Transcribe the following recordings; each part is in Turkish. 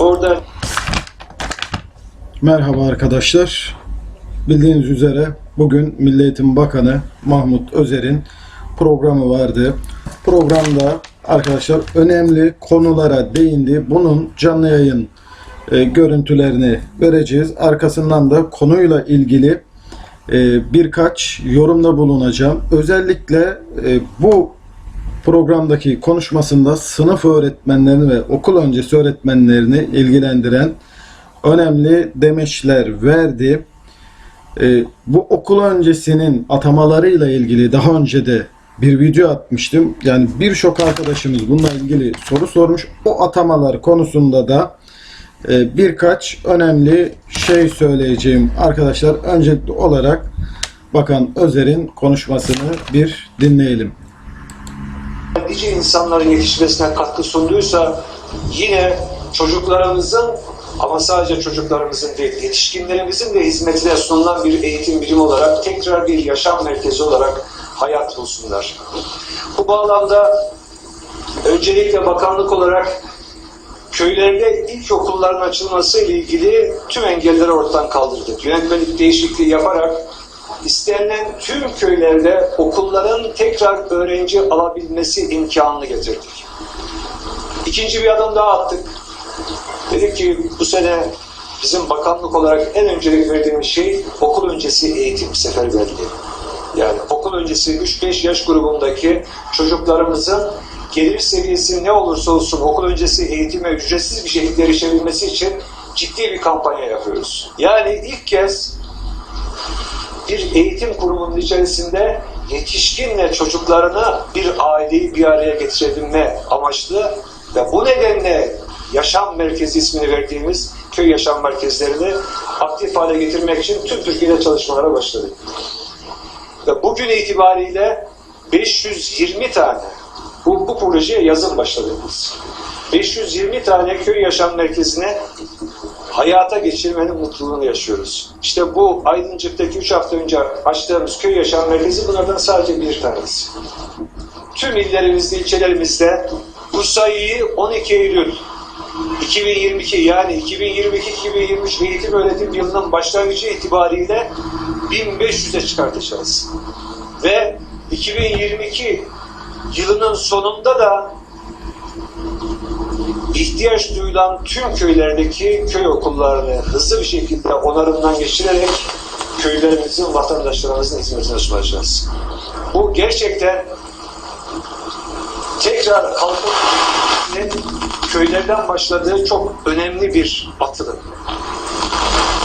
Orada Merhaba arkadaşlar. Bildiğiniz üzere bugün Milli Eğitim Bakanı Mahmut Özer'in programı vardı. Programda arkadaşlar önemli konulara değindi. Bunun canlı yayın e, görüntülerini vereceğiz. Arkasından da konuyla ilgili e, birkaç yorumda bulunacağım. Özellikle e, bu programdaki konuşmasında sınıf öğretmenlerini ve okul öncesi öğretmenlerini ilgilendiren önemli demeçler verdi. Ee, bu okul öncesinin atamalarıyla ilgili daha önce de bir video atmıştım. Yani birçok arkadaşımız bununla ilgili soru sormuş. O atamalar konusunda da e, birkaç önemli şey söyleyeceğim arkadaşlar. Öncelikli olarak Bakan Özer'in konuşmasını bir dinleyelim. Nice insanların yetişmesine katkı sunduysa yine çocuklarımızın ama sadece çocuklarımızın değil, yetişkinlerimizin de hizmetine sunulan bir eğitim birimi olarak tekrar bir yaşam merkezi olarak hayat bulsunlar. Bu bağlamda öncelikle bakanlık olarak köylerde ilkokulların açılması ile ilgili tüm engelleri ortadan kaldırdık. Yönetmelik değişikliği yaparak istenilen tüm köylerde okulların tekrar öğrenci alabilmesi imkanını getirdik. İkinci bir adım daha attık. Dedik ki bu sene bizim bakanlık olarak en öncelik verdiğimiz şey okul öncesi eğitim seferberliği. Yani okul öncesi 3-5 yaş grubundaki çocuklarımızın gelir seviyesi ne olursa olsun okul öncesi eğitime ücretsiz bir şekilde erişebilmesi için ciddi bir kampanya yapıyoruz. Yani ilk kez bir eğitim kurumunun içerisinde yetişkinle çocuklarını bir aileyi bir araya getirebilme amaçlı ve bu nedenle yaşam merkezi ismini verdiğimiz köy yaşam merkezlerini aktif hale getirmek için tüm Türkiye'de çalışmalara başladık. Ve bugün itibariyle 520 tane bu, bu projeye yazın başladık biz. 520 tane köy yaşam merkezine hayata geçirmenin mutluluğunu yaşıyoruz. İşte bu Aydıncık'taki 3 hafta önce açtığımız köy yaşam merkezi bunlardan sadece bir tanesi. Tüm illerimizde, ilçelerimizde bu sayıyı 12 Eylül 2022 yani 2022-2023 eğitim öğretim yılının başlangıcı itibariyle 1500'e çıkartacağız. Ve 2022 yılının sonunda da ihtiyaç duyulan tüm köylerdeki köy okullarını hızlı bir şekilde onarımdan geçirerek köylerimizin, vatandaşlarımızın hizmetine sunacağız. Bu gerçekten tekrar kalkınmanın köylerden başladığı çok önemli bir atılım.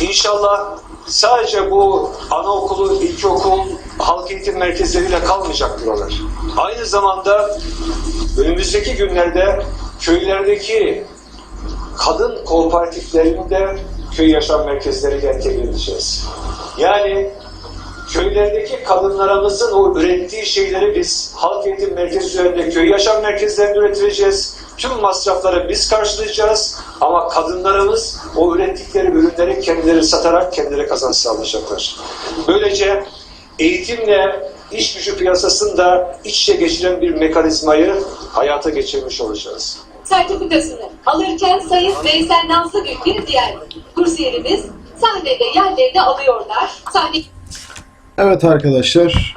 İnşallah sadece bu anaokulu, ilkokul, halk eğitim merkezleriyle kalmayacak buralar. Aynı zamanda önümüzdeki günlerde köylerdeki kadın kooperatiflerini de köy yaşam merkezleriyle entegre edeceğiz. Yani köylerdeki kadınlarımızın o ürettiği şeyleri biz halk eğitim merkezi üzerinde köy yaşam merkezlerinde üretileceğiz. Tüm masrafları biz karşılayacağız ama kadınlarımız o ürettikleri ürünleri kendileri satarak kendileri kazanç sağlayacaklar. Böylece eğitimle iş gücü piyasasında iç içe geçiren bir mekanizmayı hayata geçirmiş olacağız. sertifikasını alırken Sayın Veysel Nazlıgül bir diğer kursiyerimiz sahnede yerlerini alıyorlar. Sahne Evet arkadaşlar,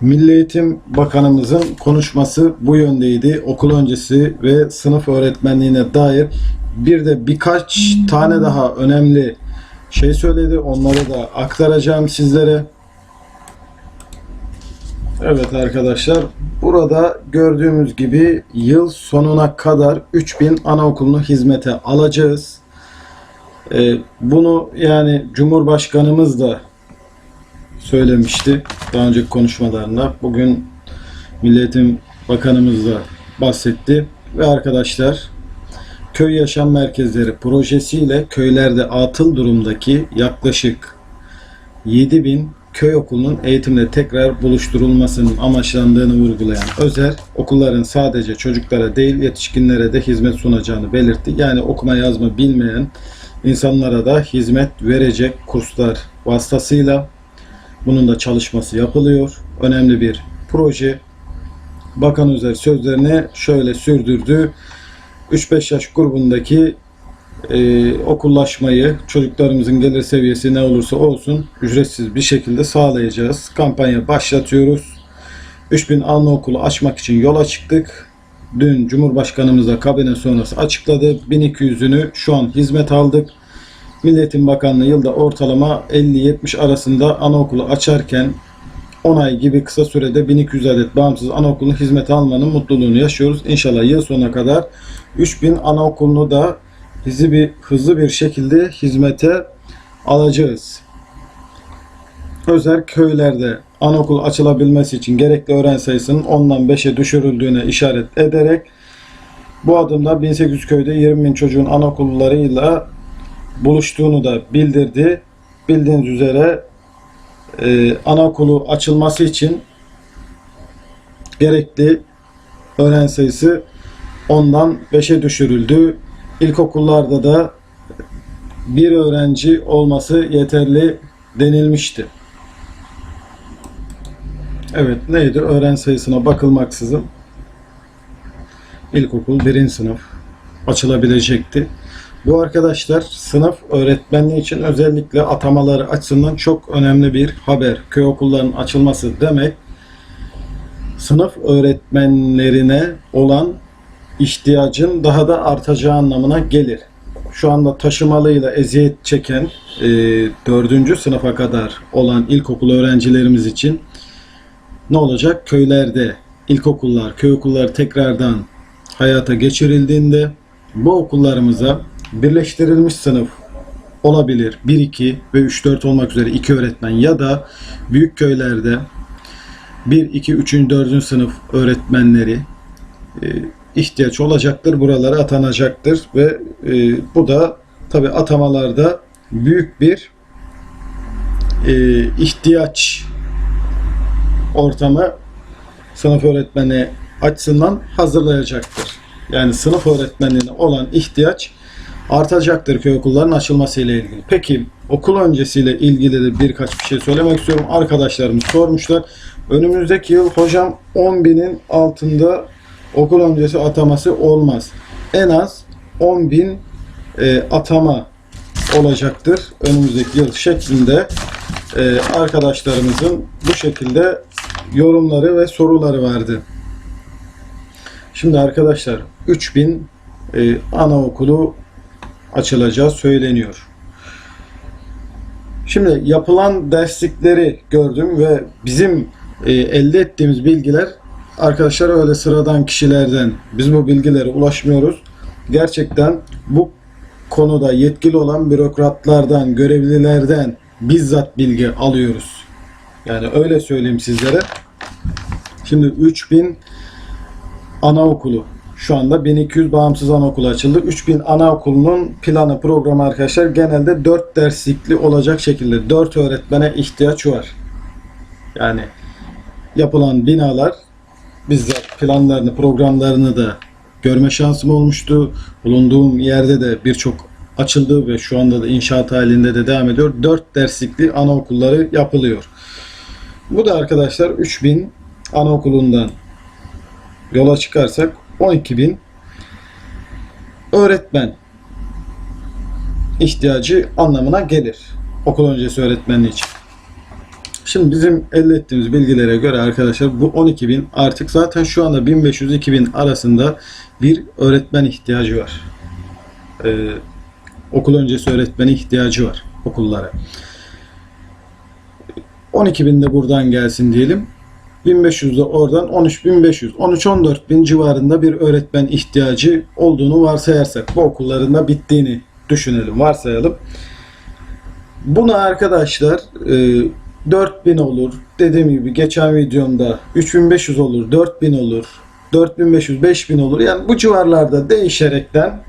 Milli Eğitim Bakanımızın konuşması bu yöndeydi. Okul öncesi ve sınıf öğretmenliğine dair bir de birkaç tane daha önemli şey söyledi. Onları da aktaracağım sizlere. Evet arkadaşlar, burada gördüğümüz gibi yıl sonuna kadar 3000 anaokulunu hizmete alacağız. Ee, bunu yani Cumhurbaşkanımız da söylemişti daha önceki konuşmalarında. Bugün Milli Eğitim Bakanımız da bahsetti. Ve arkadaşlar köy yaşam merkezleri projesiyle köylerde atıl durumdaki yaklaşık 7000 köy okulunun eğitimle tekrar buluşturulmasının amaçlandığını vurgulayan Özer, okulların sadece çocuklara değil yetişkinlere de hizmet sunacağını belirtti. Yani okuma yazma bilmeyen insanlara da hizmet verecek kurslar vasıtasıyla bunun da çalışması yapılıyor. Önemli bir proje. Bakan Özer sözlerini şöyle sürdürdü. 3-5 yaş grubundaki e, okullaşmayı çocuklarımızın gelir seviyesi ne olursa olsun ücretsiz bir şekilde sağlayacağız. Kampanya başlatıyoruz. 3000 anaokulu açmak için yola çıktık. Dün Cumhurbaşkanımız da kabine sonrası açıkladı. 1200'ünü şu an hizmet aldık. Milletin Bakanlığı yılda ortalama 50-70 arasında anaokulu açarken 10 ay gibi kısa sürede 1200 adet bağımsız anaokulunu hizmet almanın mutluluğunu yaşıyoruz. İnşallah yıl sonuna kadar 3000 anaokulunu da hızlı bir, hızlı bir şekilde hizmete alacağız. Özel köylerde anaokul açılabilmesi için gerekli öğrenci sayısının 10'dan 5'e düşürüldüğüne işaret ederek bu adımda 1800 köyde 20 bin çocuğun anaokullarıyla buluştuğunu da bildirdi. Bildiğiniz üzere e, anaokulu açılması için gerekli öğrenci sayısı 10'dan 5'e düşürüldü. İlkokullarda da bir öğrenci olması yeterli denilmişti. Evet neydi? Öğrenci sayısına bakılmaksızın ilkokul birinci sınıf açılabilecekti. Bu arkadaşlar sınıf öğretmenliği için özellikle atamaları açısından çok önemli bir haber. Köy okullarının açılması demek sınıf öğretmenlerine olan ihtiyacın daha da artacağı anlamına gelir. Şu anda taşımalıyla eziyet çeken e, 4. sınıfa kadar olan ilkokul öğrencilerimiz için ne olacak? Köylerde ilkokullar, köy okulları tekrardan hayata geçirildiğinde bu okullarımıza birleştirilmiş sınıf olabilir. 1, 2 ve 3, 4 olmak üzere 2 öğretmen ya da büyük köylerde 1, 2, 3, 4. sınıf öğretmenleri e, ihtiyaç olacaktır. Buralara atanacaktır ve e, bu da tabi atamalarda büyük bir e, ihtiyaç ortamı sınıf öğretmeni açısından hazırlayacaktır. Yani sınıf öğretmenliğine olan ihtiyaç artacaktır köy okullarının açılması ile ilgili. Peki okul öncesiyle ilgili de birkaç bir şey söylemek istiyorum. Arkadaşlarımız sormuşlar. Önümüzdeki yıl hocam 10 binin altında okul öncesi ataması olmaz. En az 10 bin e, atama olacaktır önümüzdeki yıl şeklinde e, arkadaşlarımızın bu şekilde yorumları ve soruları vardı. Şimdi arkadaşlar 3000 e, anaokulu açılacağı söyleniyor. Şimdi yapılan derslikleri gördüm ve bizim e, elde ettiğimiz bilgiler arkadaşlar öyle sıradan kişilerden biz bu bilgilere ulaşmıyoruz. Gerçekten bu konuda yetkili olan bürokratlardan, görevlilerden bizzat bilgi alıyoruz. Yani öyle söyleyeyim sizlere. Şimdi 3000 anaokulu. Şu anda 1200 bağımsız anaokulu açıldı. 3000 anaokulunun planı programı arkadaşlar genelde 4 derslikli olacak şekilde 4 öğretmene ihtiyaç var. Yani yapılan binalar bizzat planlarını, programlarını da görme şansım olmuştu. Bulunduğum yerde de birçok açıldı ve şu anda da inşaat halinde de devam ediyor. 4 derslikli anaokulları yapılıyor. Bu da arkadaşlar 3000 anaokulundan yola çıkarsak 12.000 öğretmen ihtiyacı anlamına gelir. Okul öncesi öğretmenliği için. Şimdi bizim elde ettiğimiz bilgilere göre arkadaşlar bu 12.000 artık zaten şu anda 1500-2000 arasında bir öğretmen ihtiyacı var. Ee, okul öncesi öğretmeni ihtiyacı var okullara. 12.000 de buradan gelsin diyelim. 1500 de oradan 13.500, 13-14 bin civarında bir öğretmen ihtiyacı olduğunu varsayarsak bu okulların da bittiğini düşünelim, varsayalım. Buna arkadaşlar e, 4000 olur. Dediğim gibi geçen videomda 3500 olur, 4000 olur, 4500, 5000 olur. Yani bu civarlarda değişerekten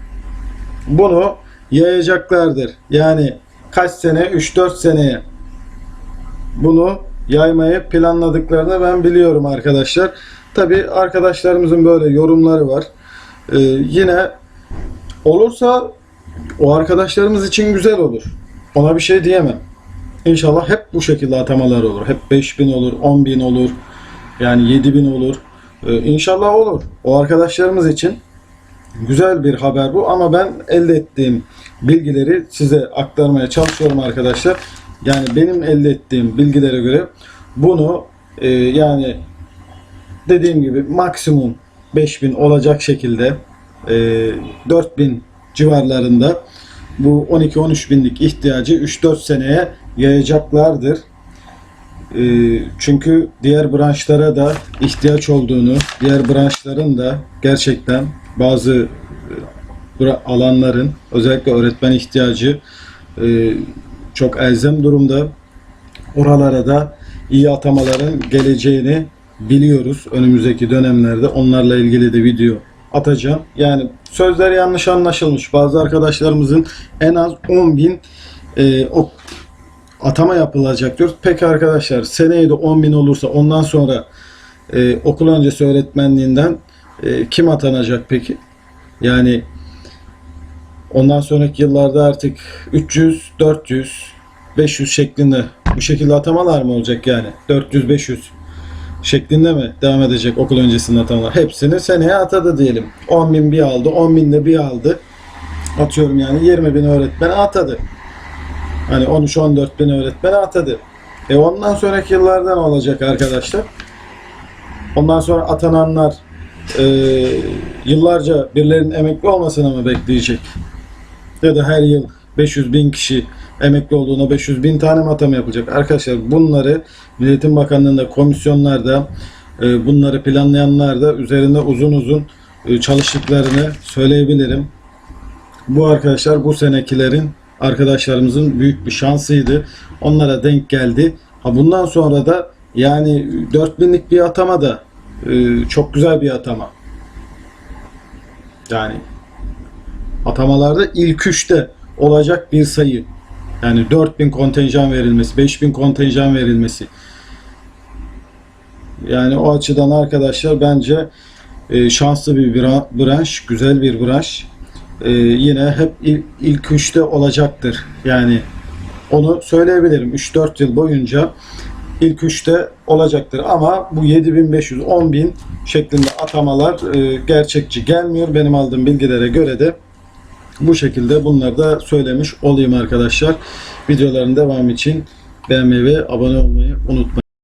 bunu yayacaklardır. Yani kaç sene? 3-4 seneye bunu yaymayı planladıklarını ben biliyorum arkadaşlar. Tabi arkadaşlarımızın böyle yorumları var. Ee, yine olursa o arkadaşlarımız için güzel olur. Ona bir şey diyemem. İnşallah hep bu şekilde atamalar olur. Hep 5000 olur, 10.000 olur. Yani 7000 olur. Ee, inşallah olur. O arkadaşlarımız için Güzel bir haber bu ama ben elde ettiğim bilgileri size aktarmaya çalışıyorum arkadaşlar. Yani benim elde ettiğim bilgilere göre bunu e, yani dediğim gibi maksimum 5000 olacak şekilde e, 4000 civarlarında bu 12-13 binlik ihtiyacı 3-4 seneye yayacaklardır. E, çünkü diğer branşlara da ihtiyaç olduğunu, diğer branşların da gerçekten bazı e, alanların özellikle öğretmen ihtiyacı e, çok elzem durumda. Oralara da iyi atamaların geleceğini biliyoruz önümüzdeki dönemlerde. Onlarla ilgili de video atacağım. Yani sözler yanlış anlaşılmış. Bazı arkadaşlarımızın en az 10 bin e, atama yapılacak diyoruz. Peki arkadaşlar seneye de 10 bin olursa ondan sonra e, okul öncesi öğretmenliğinden e, kim atanacak peki? Yani ondan sonraki yıllarda artık 300, 400, 500 şeklinde bu şekilde atamalar mı olacak yani? 400, 500 şeklinde mi devam edecek okul öncesinde atamalar? Hepsini seneye atadı diyelim. 10 bin bir aldı, 10 bin de bir aldı. Atıyorum yani 20 bin öğretmen atadı. Hani 13-14 bin öğretmen atadı. E ondan sonraki yıllarda ne olacak arkadaşlar? Ondan sonra atananlar e, yıllarca birilerinin emekli olmasını mı bekleyecek? Ya da her yıl 500 bin kişi emekli olduğuna 500 bin tane mi atama yapılacak? Arkadaşlar bunları Milli Eğitim Bakanlığı'nda komisyonlarda e, bunları planlayanlar da üzerinde uzun uzun e, çalıştıklarını söyleyebilirim. Bu arkadaşlar bu senekilerin arkadaşlarımızın büyük bir şansıydı. Onlara denk geldi. Ha bundan sonra da yani 4000'lik bir atama da e, çok güzel bir atama. Yani atamalarda ilk üçte olacak bir sayı. Yani 4000 kontenjan verilmesi, 5000 kontenjan verilmesi. Yani o açıdan arkadaşlar bence e, şanslı bir bra- branş, güzel bir branş. E, yine hep il- ilk üçte olacaktır. Yani onu söyleyebilirim. 3-4 yıl boyunca ilk üçte olacaktır. Ama bu 7500, 10000 şeklinde atamalar e, gerçekçi gelmiyor. Benim aldığım bilgilere göre de bu şekilde bunları da söylemiş olayım arkadaşlar. Videoların devamı için beğenmeyi ve abone olmayı unutmayın.